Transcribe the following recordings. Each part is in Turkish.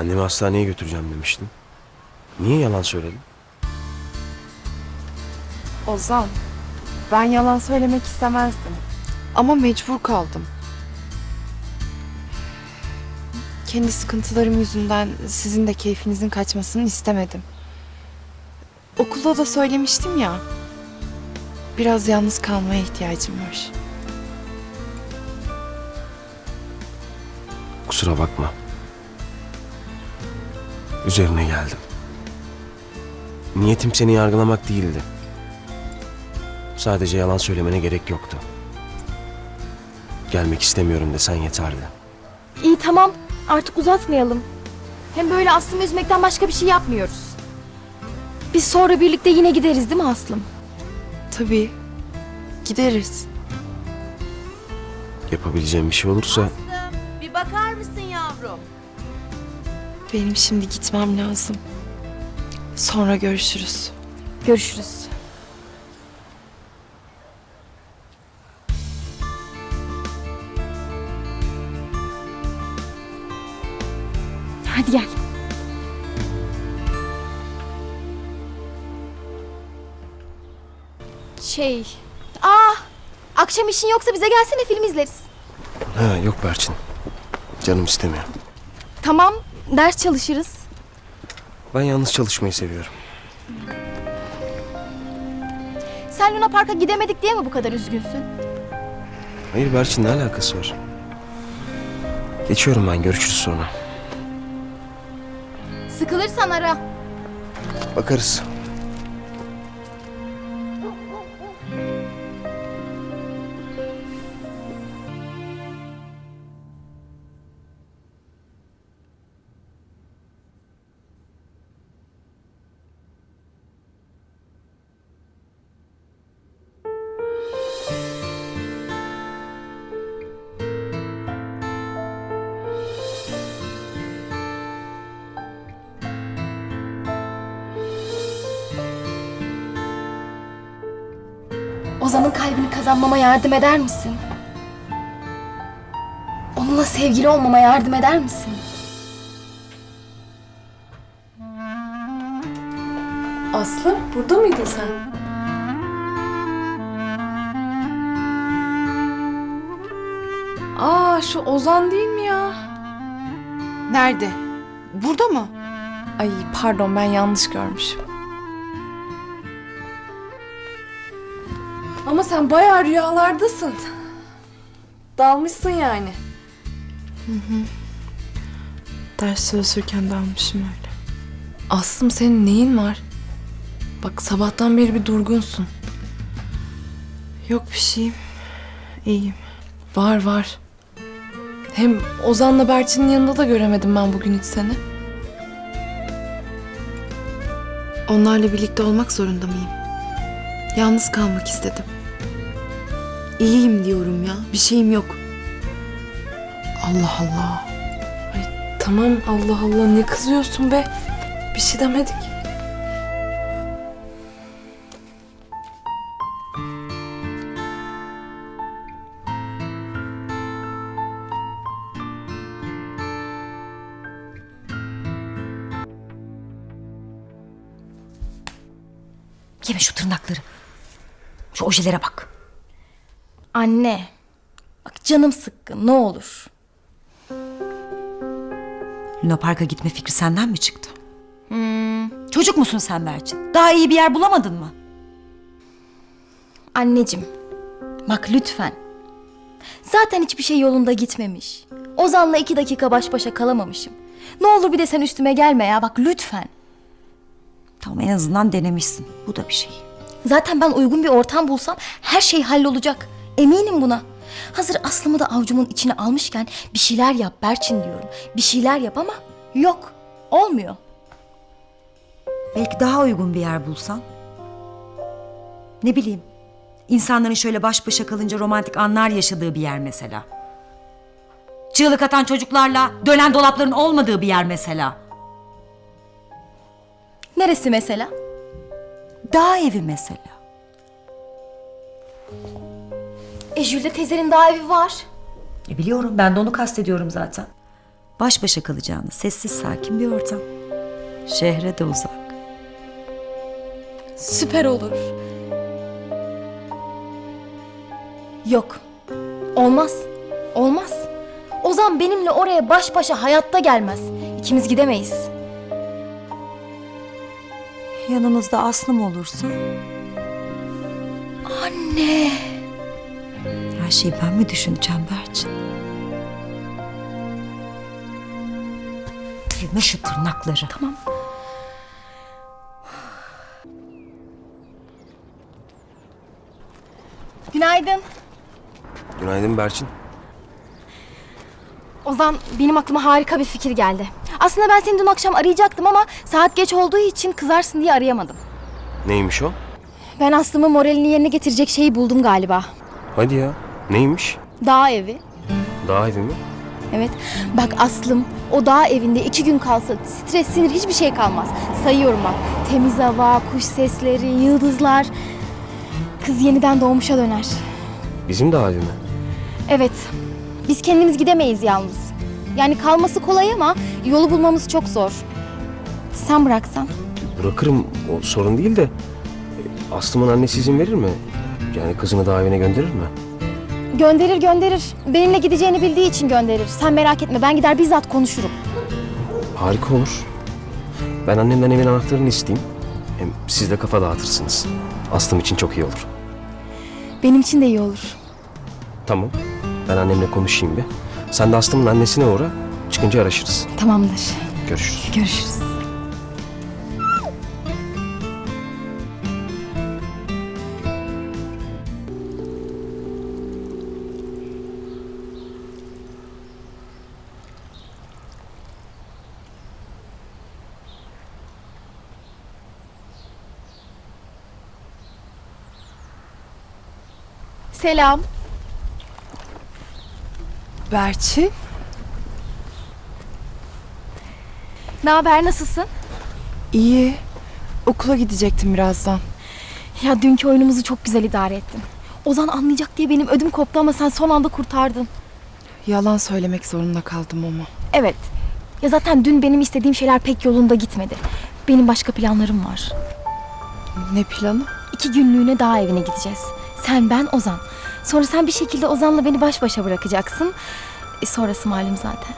Annemi hastaneye götüreceğim demiştin. Niye yalan söyledin? Ozan, ben yalan söylemek istemezdim. Ama mecbur kaldım. Kendi sıkıntılarım yüzünden sizin de keyfinizin kaçmasını istemedim. Okulda da söylemiştim ya. Biraz yalnız kalmaya ihtiyacım var. Kusura bakma. Üzerine geldim. Niyetim seni yargılamak değildi. Sadece yalan söylemene gerek yoktu. Gelmek istemiyorum desen yeterdi. İyi tamam artık uzatmayalım. Hem böyle Aslım'ı üzmekten başka bir şey yapmıyoruz. Biz sonra birlikte yine gideriz değil mi Aslım? Tabii. Gideriz. Yapabileceğim bir şey olursa Bir bakar mısın yavrum? Benim şimdi gitmem lazım. Sonra görüşürüz. Görüşürüz. Hadi gel. Şey... Aa! Akşam işin yoksa bize gelsene film izleriz. ha, yok Berçin. Canım istemiyor. Tamam, ders çalışırız. Ben yalnız çalışmayı seviyorum. Sen Luna Park'a gidemedik diye mi bu kadar üzgünsün? Hayır Berçin ne alakası var? Geçiyorum ben görüşürüz sonra. Sıkılırsan ara. Bakarız. Ozan'ın kalbini kazanmama yardım eder misin? Onunla sevgili olmama yardım eder misin? Aslı burada mıydın sen? Aa şu Ozan değil mi ya? Nerede? Burada mı? Ay pardon ben yanlış görmüşüm. Ama sen bayağı rüyalardasın. Dalmışsın yani. Hı hı. Ders çalışırken dalmışım öyle. Aslım senin neyin var? Bak sabahtan beri bir durgunsun. Yok bir şeyim. İyiyim. Var var. Hem Ozan'la Berçin'in yanında da göremedim ben bugün hiç seni. Onlarla birlikte olmak zorunda mıyım? Yalnız kalmak istedim. İyiyim diyorum ya. Bir şeyim yok. Allah Allah. Ay tamam Allah Allah ne kızıyorsun be? Bir şey demedik. Yeme şu tırnakları. Şu ojelere bak. Anne. Bak canım sıkkın ne olur. Luna Park'a gitme fikri senden mi çıktı? Çocuk musun sen Berçin? Daha iyi bir yer bulamadın mı? Anneciğim. Bak lütfen. Zaten hiçbir şey yolunda gitmemiş. Ozan'la iki dakika baş başa kalamamışım. Ne olur bir de sen üstüme gelme ya bak lütfen. Tamam en azından denemişsin. Bu da bir şey. Zaten ben uygun bir ortam bulsam her şey hallolacak. Eminim buna. Hazır Aslım'ı da avcumun içine almışken bir şeyler yap Berçin diyorum. Bir şeyler yap ama yok. Olmuyor. Belki daha uygun bir yer bulsan. Ne bileyim. İnsanların şöyle baş başa kalınca romantik anlar yaşadığı bir yer mesela. Çığlık atan çocuklarla dönen dolapların olmadığı bir yer mesela. Neresi mesela? Dağ evi mesela. E Jülde teyzenin daha evi var. E biliyorum ben de onu kastediyorum zaten. Baş başa kalacağınız sessiz sakin bir ortam. Şehre de uzak. Süper olur. Yok. Olmaz. Olmaz. Ozan benimle oraya baş başa hayatta gelmez. İkimiz gidemeyiz. Yanınızda Aslım olursa Anne. Her şeyi ben mi düşüneceğim Berçin? Tırna şu tırnakları. Tamam. Günaydın. Günaydın Berçin. Ozan benim aklıma harika bir fikir geldi. Aslında ben seni dün akşam arayacaktım ama saat geç olduğu için kızarsın diye arayamadım. Neymiş o? Ben Aslım'ın moralini yerine getirecek şeyi buldum galiba. Hadi ya. Neymiş? Dağ evi. Dağ evi mi? Evet. Bak Aslım o dağ evinde iki gün kalsa stres, sinir hiçbir şey kalmaz. Sayıyorum bak. Temiz hava, kuş sesleri, yıldızlar. Kız yeniden doğmuşa döner. Bizim dağ evi mi? Evet. Biz kendimiz gidemeyiz yalnız. Yani kalması kolay ama yolu bulmamız çok zor. Sen bıraksan. Bırakırım. O sorun değil de. Aslım'ın annesi izin verir mi? Yani kızını dağ evine gönderir mi? Gönderir gönderir. Benimle gideceğini bildiği için gönderir. Sen merak etme ben gider bizzat konuşurum. Harika olur. Ben annemden evin anahtarını isteyeyim. Hem siz de kafa dağıtırsınız. Aslım için çok iyi olur. Benim için de iyi olur. Tamam. Ben annemle konuşayım bir. Sen de Aslım'ın annesine uğra. Çıkınca araşırız. Tamamdır. Görüşürüz. Görüşürüz. Selam. Berçin? Ne haber nasılsın? İyi. Okula gidecektim birazdan. Ya dünkü oyunumuzu çok güzel idare ettin. Ozan anlayacak diye benim ödüm koptu ama sen son anda kurtardın. Yalan söylemek zorunda kaldım ama. Evet. Ya zaten dün benim istediğim şeyler pek yolunda gitmedi. Benim başka planlarım var. Ne planı? İki günlüğüne dağ evine gideceğiz. Sen, ben, Ozan. Sonra sen bir şekilde Ozan'la beni baş başa bırakacaksın. E, sonrası malum zaten.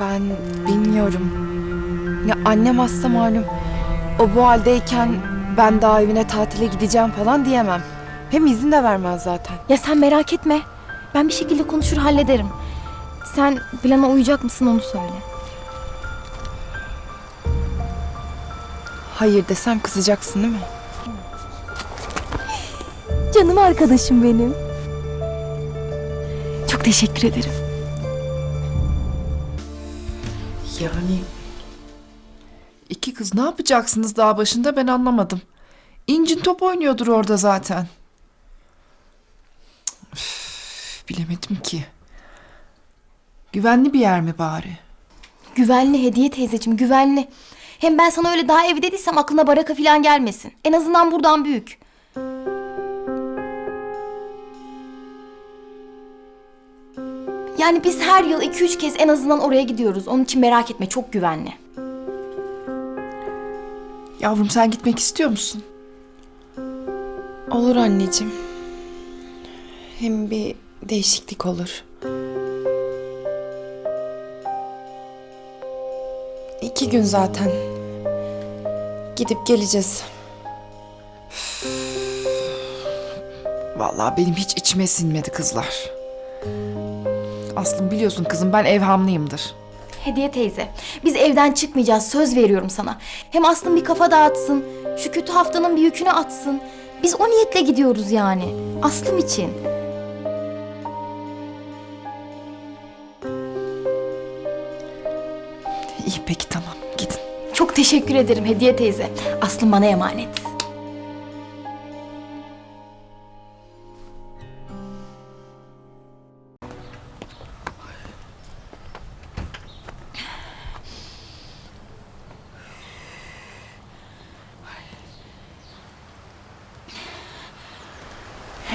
Ben bilmiyorum. Ya annem hasta malum. O bu haldeyken ben daha evine tatile gideceğim falan diyemem. Hem izin de vermez zaten. Ya sen merak etme. Ben bir şekilde konuşur hallederim. Sen plana uyacak mısın onu söyle. Hayır desem kızacaksın değil mi? Canım arkadaşım benim. Çok teşekkür ederim. Yani iki kız ne yapacaksınız dağ başında ben anlamadım. İncin top oynuyordur orada zaten. Üf, bilemedim ki. Güvenli bir yer mi bari? Güvenli hediye teyzeciğim güvenli. Hem ben sana öyle daha evi dediysem aklına baraka falan gelmesin. En azından buradan büyük. Yani biz her yıl 2-3 kez en azından oraya gidiyoruz. Onun için merak etme çok güvenli. Yavrum sen gitmek istiyor musun? Olur anneciğim. Hem bir değişiklik olur. İki gün zaten. Gidip geleceğiz. Vallahi benim hiç içime sinmedi kızlar. Aslım biliyorsun kızım ben evhamlıyımdır. Hediye teyze, biz evden çıkmayacağız söz veriyorum sana. Hem Aslım bir kafa dağıtsın, şu kötü haftanın bir yükünü atsın. Biz o niyetle gidiyoruz yani. Aslım için. İyi peki tamam gidin. Çok teşekkür ederim Hediye teyze. Aslım bana emanet.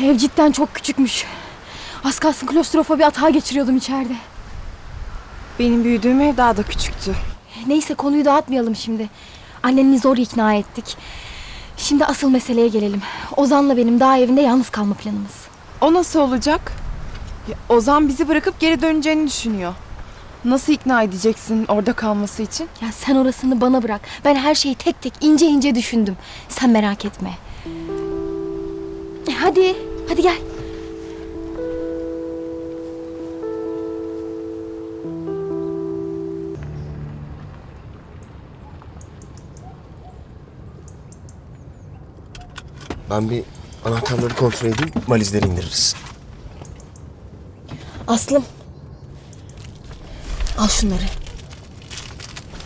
Ev cidden çok küçükmüş. Az kalsın klostrofobi atağı geçiriyordum içeride. Benim büyüdüğüm ev daha da küçüktü. Neyse konuyu dağıtmayalım şimdi. Anneni zor ikna ettik. Şimdi asıl meseleye gelelim. Ozan'la benim daha evinde yalnız kalma planımız. O nasıl olacak? Ya, Ozan bizi bırakıp geri döneceğini düşünüyor. Nasıl ikna edeceksin orada kalması için? Ya sen orasını bana bırak. Ben her şeyi tek tek ince ince düşündüm. Sen merak etme. E, Hadi, hadi gel. Ben bir anahtarları kontrol edeyim. Valizleri indiririz. Aslım. Al şunları.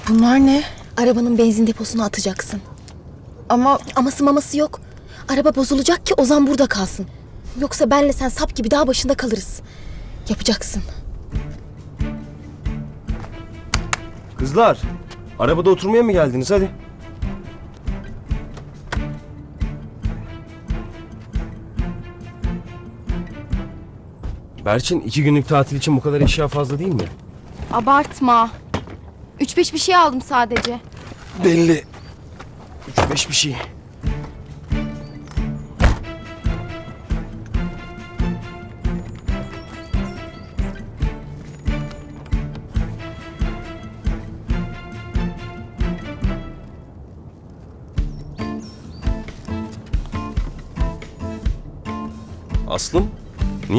Bunlar ne? Arabanın benzin deposuna atacaksın. Ama Aması maması yok. Araba bozulacak ki Ozan burada kalsın. Yoksa benle sen sap gibi dağ başında kalırız. Yapacaksın. Kızlar, arabada oturmaya mı geldiniz? Hadi. Berçin, iki günlük tatil için bu kadar eşya fazla değil mi? Abartma. Üç beş bir şey aldım sadece. Belli. Üç beş bir şey.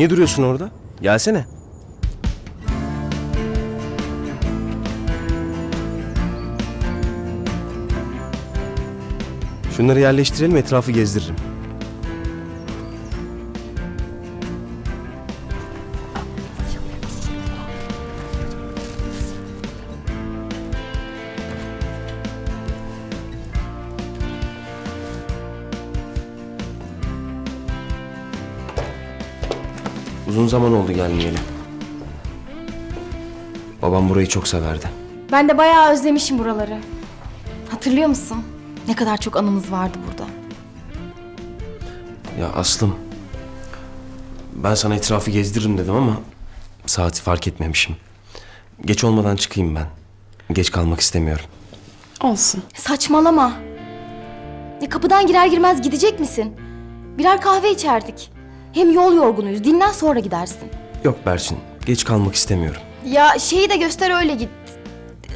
Niye duruyorsun orada? Gelsene. Şunları yerleştirelim, etrafı gezdiririm. Uzun zaman oldu gelmeyeli. Babam burayı çok severdi. Ben de bayağı özlemişim buraları. Hatırlıyor musun? Ne kadar çok anımız vardı burada. Ya Aslım, ben sana etrafı gezdiririm dedim ama saati fark etmemişim. Geç olmadan çıkayım ben. Geç kalmak istemiyorum. olsun. Saçmalama. Ya kapıdan girer girmez gidecek misin? Birer kahve içerdik. Hem yol yorgunuyuz. Dinlen sonra gidersin. Yok Berçin, geç kalmak istemiyorum. Ya şeyi de göster öyle git.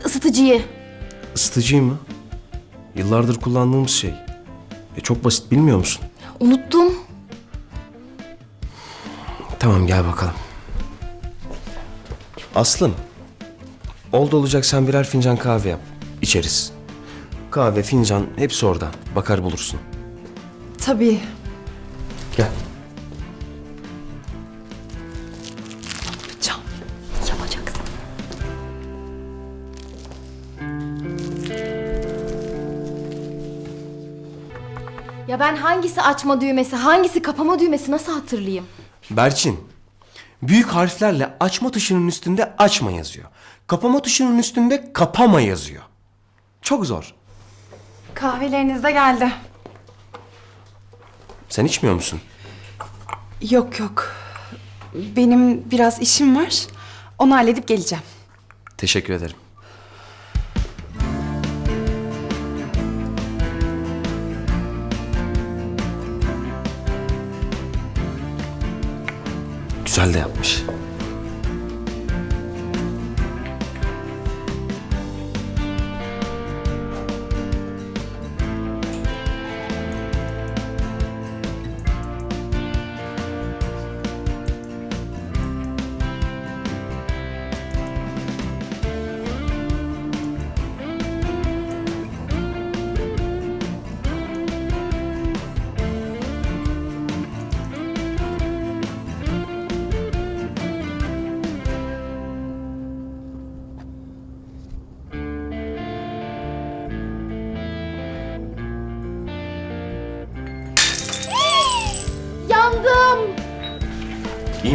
Isıtıcıyı. Isıtıcıyı mı? Yıllardır kullandığımız şey. E çok basit bilmiyor musun? Unuttum. Tamam gel bakalım. Aslım. Oldu olacak sen birer fincan kahve yap. İçeriz. Kahve, fincan hepsi orada. Bakar bulursun. Tabii. Gel. Ya ben hangisi açma düğmesi, hangisi kapama düğmesi nasıl hatırlayayım? Berçin. Büyük harflerle açma tuşunun üstünde açma yazıyor. Kapama tuşunun üstünde kapama yazıyor. Çok zor. Kahveleriniz de geldi. Sen içmiyor musun? Yok yok. Benim biraz işim var. Onu halledip geleceğim. Teşekkür ederim. Güzel de yapmış.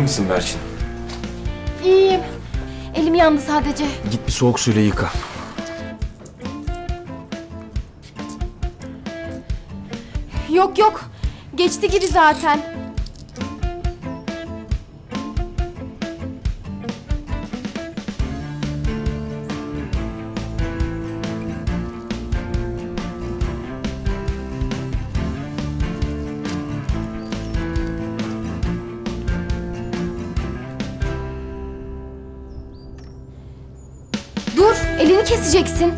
Misin Berçin? İyiyim. Elim yandı sadece. Git bir soğuk suyla yıka. Yok yok. Geçti gibi zaten. Önünü keseceksin.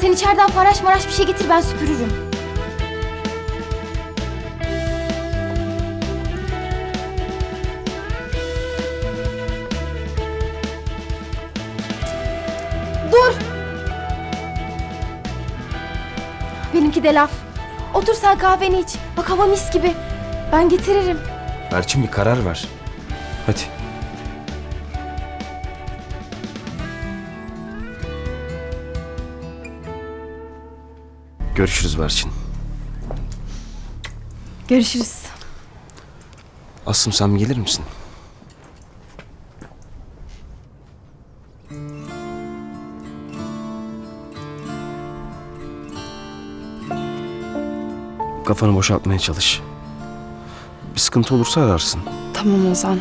Sen içeriden faraş maraş bir şey getir ben süpürürüm. Dur! Benimki de laf. Otur sen kahveni iç. Bak hava mis gibi. Ben getiririm. Berçin bir karar ver. Hadi. Görüşürüz Berçin. Görüşürüz. Aslım sen gelir misin? Kafanı boşaltmaya çalış. Bir sıkıntı olursa ararsın. Tamam Ozan.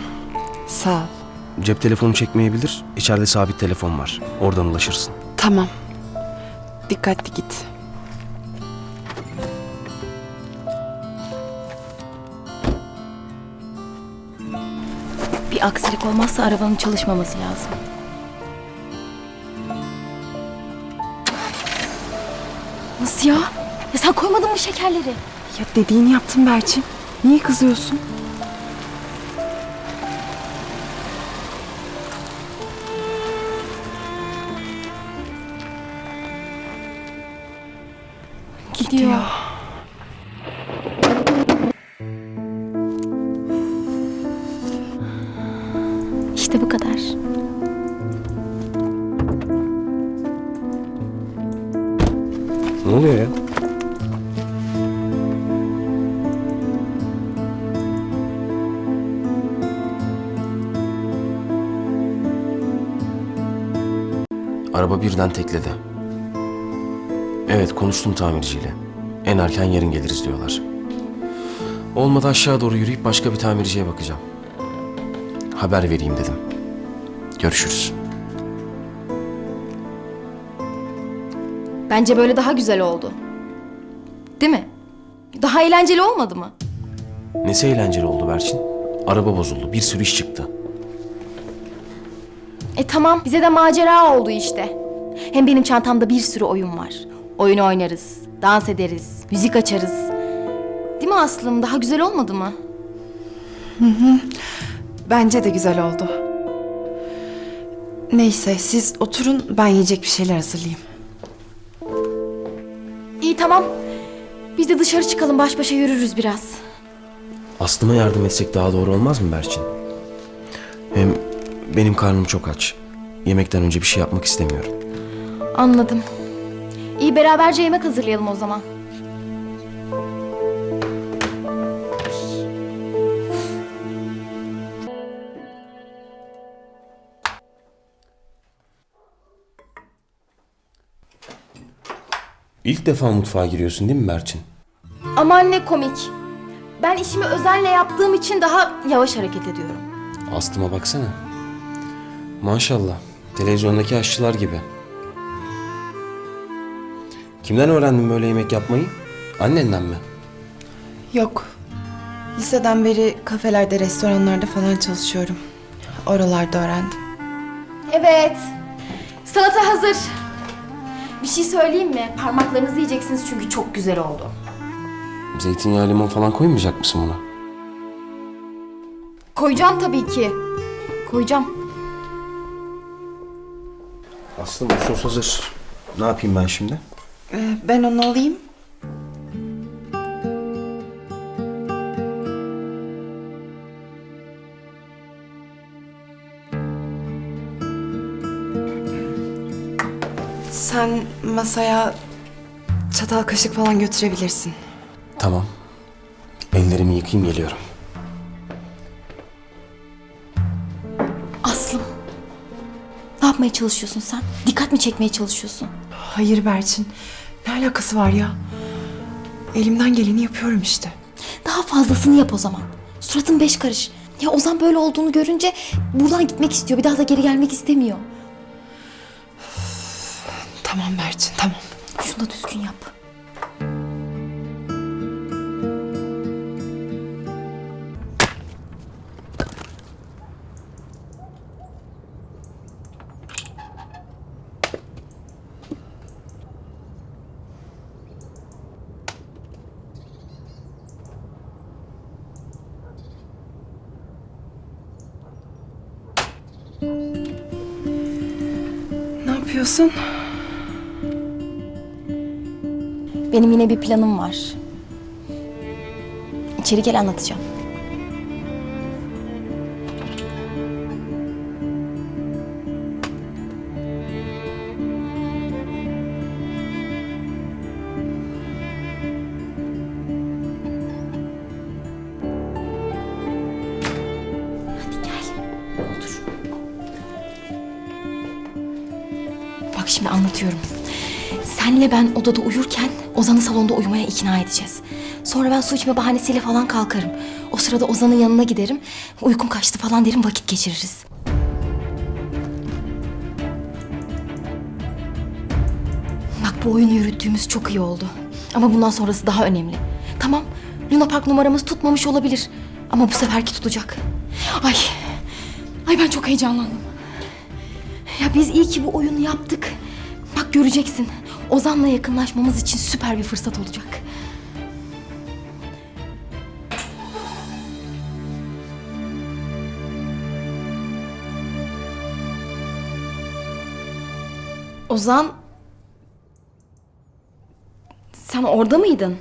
Sağ ol. Cep telefonu çekmeyebilir. İçeride sabit telefon var. Oradan ulaşırsın. Tamam. Dikkatli git. Bir aksilik olmazsa arabanın çalışmaması lazım. Nasıl ya? Ya sen koymadın mı şekerleri? Ya dediğini yaptım Berçin. Niye kızıyorsun? Gidiyor. Kadar. Ne oluyor ya? Araba birden tekledi. Evet konuştum tamirciyle. En erken yarın geliriz diyorlar. Olmadı aşağı doğru yürüyüp başka bir tamirciye bakacağım. Haber vereyim dedim. Görüşürüz. Bence böyle daha güzel oldu. Değil mi? Daha eğlenceli olmadı mı? Nesi eğlenceli oldu Berçin? Araba bozuldu. Bir sürü iş çıktı. E tamam bize de macera oldu işte. Hem benim çantamda bir sürü oyun var. Oyun oynarız, dans ederiz, müzik açarız. Değil mi Aslım? Daha güzel olmadı mı? Bence de güzel oldu. Neyse siz oturun ben yiyecek bir şeyler hazırlayayım. İyi tamam. Biz de dışarı çıkalım baş başa yürürüz biraz. Aslıma yardım etsek daha doğru olmaz mı Berçin? Hem benim karnım çok aç. Yemekten önce bir şey yapmak istemiyorum. Anladım. İyi beraberce yemek hazırlayalım o zaman. İlk defa mutfağa giriyorsun değil mi Berçin? Aman ne komik. Ben işimi özenle yaptığım için daha yavaş hareket ediyorum. Aslıma baksana. Maşallah. Televizyondaki aşçılar gibi. Kimden öğrendin böyle yemek yapmayı? Annenden mi? Yok. Liseden beri kafelerde, restoranlarda falan çalışıyorum. Oralarda öğrendim. Evet. Salata hazır. Bir şey söyleyeyim mi? Parmaklarınızı yiyeceksiniz çünkü çok güzel oldu. Zeytinyağı limon falan koymayacak mısın buna? Koyacağım tabii ki. Koyacağım. Aslım bu sos hazır. Ne yapayım ben şimdi? Ee, ben onu alayım. Sen masaya çatal kaşık falan götürebilirsin. Tamam. Ellerimi yıkayayım geliyorum. Aslım. Ne yapmaya çalışıyorsun sen? Dikkat mi çekmeye çalışıyorsun? Hayır Berçin. Ne alakası var ya? Elimden geleni yapıyorum işte. Daha fazlasını yap o zaman. Suratın beş karış. Ya Ozan böyle olduğunu görünce buradan gitmek istiyor. Bir daha da geri gelmek istemiyor. Tamam Berçin tamam. Şunu da düzgün yap. Ne yapıyorsun? Benim yine bir planım var. İçeri gel anlatacağım. Bak şimdi anlatıyorum. Senle ben odada uyurken Ozan'ı salonda uyumaya ikna edeceğiz. Sonra ben su içme bahanesiyle falan kalkarım. O sırada Ozan'ın yanına giderim. Uykum kaçtı falan derim vakit geçiririz. Bak bu oyunu yürüttüğümüz çok iyi oldu. Ama bundan sonrası daha önemli. Tamam Luna Park numaramız tutmamış olabilir. Ama bu seferki tutacak. Ay, ay ben çok heyecanlandım. Ya biz iyi ki bu oyunu yaptık. Bak göreceksin. Ozan'la yakınlaşmamız için süper bir fırsat olacak. Ozan... Sen orada mıydın?